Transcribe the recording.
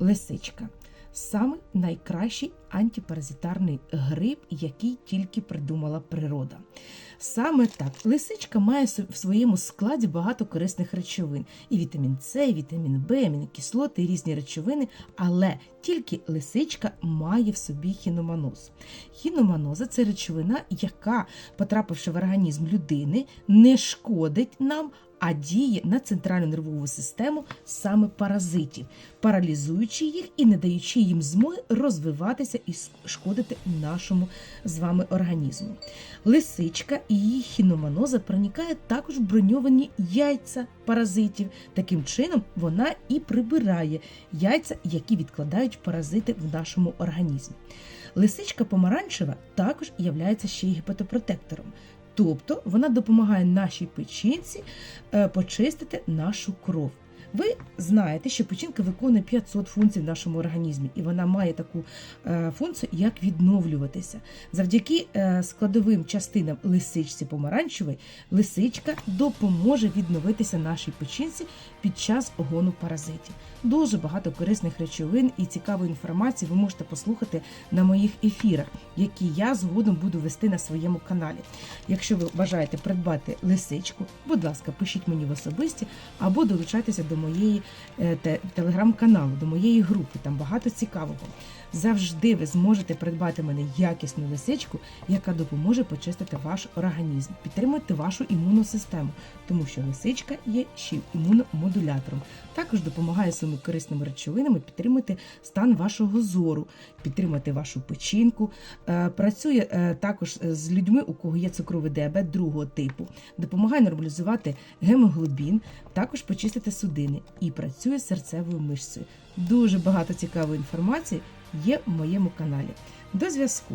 Лисичка. Саме найкращий антипаразитарний гриб, який тільки придумала природа. Саме так, лисичка має в своєму складі багато корисних речовин: і вітамін С, і вітамін Б, амінокислоти, і різні речовини, але тільки лисичка має в собі хіноманоз. Хіноманоза це речовина, яка, потрапивши в організм людини, не шкодить нам, а діє на центральну нервову систему саме паразитів, паралізуючи їх і не даючи їм змоги розвиватися і шкодити нашому з вами організму. Лисичка і її хіноманоза проникає також в броньовані яйця паразитів. Таким чином вона і прибирає яйця, які відкладають паразити в нашому організмі. Лисичка помаранчева також є ще й гепатопротектором. Тобто вона допомагає нашій печінці е, почистити нашу кров. Ви знаєте, що печінка виконує 500 функцій в нашому організмі, і вона має таку е, функцію, як відновлюватися. Завдяки е, складовим частинам лисичці помаранчевої, лисичка допоможе відновитися нашій печінці під час огону паразитів. Дуже багато корисних речовин і цікавої інформації ви можете послухати на моїх ефірах, які я згодом буду вести на своєму каналі. Якщо ви бажаєте придбати лисичку, будь ласка, пишіть мені в особисті або долучайтеся до моєї е, те- телеграм-каналу, до моєї групи. Там багато цікавого. Завжди ви зможете придбати мене якісну лисичку, яка допоможе почистити ваш організм, підтримати вашу імунну систему, тому що лисичка є ще імуномодулятором. Також допомагає своїми корисними речовинами підтримати стан вашого зору, підтримати вашу печінку. Е, Працює е, також з людьми, у кого є цукровий діабет другого типу, допомагає нормалізувати гемоглобін, також почистити судини і працює серцевою мишцею. Дуже багато цікавої інформації є в моєму каналі. До зв'язку!